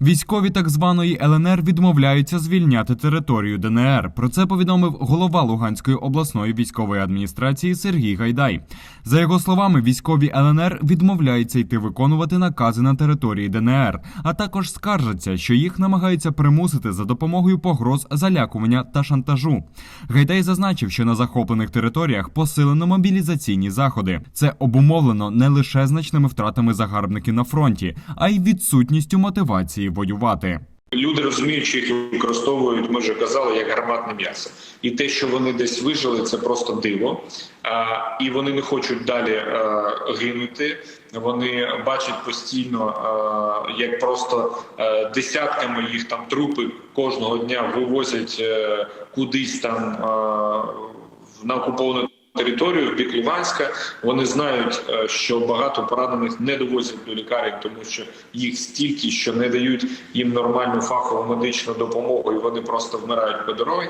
Військові так званої ЛНР відмовляються звільняти територію ДНР. Про це повідомив голова Луганської обласної військової адміністрації Сергій Гайдай. За його словами, військові ЛНР відмовляються йти виконувати накази на території ДНР, а також скаржаться, що їх намагаються примусити за допомогою погроз залякування та шантажу. Гайдай зазначив, що на захоплених територіях посилено мобілізаційні заходи. Це обумовлено не лише значними втратами загарбників на фронті, а й відсутністю мотивації воювати. Люди розуміють, що їх використовують, ми вже казали, як гарматне м'ясо. І те, що вони десь вижили, це просто диво. І вони не хочуть далі гинути. Вони бачать постійно, як просто десятками їх там трупи кожного дня вивозять е, кудись там на окуповану територію бік Луганська. Вони знають, е, що багато поранених не довозять до лікарень, тому що їх стільки, що не дають їм нормальну фахову медичну допомогу, і вони просто вмирають по дорозі.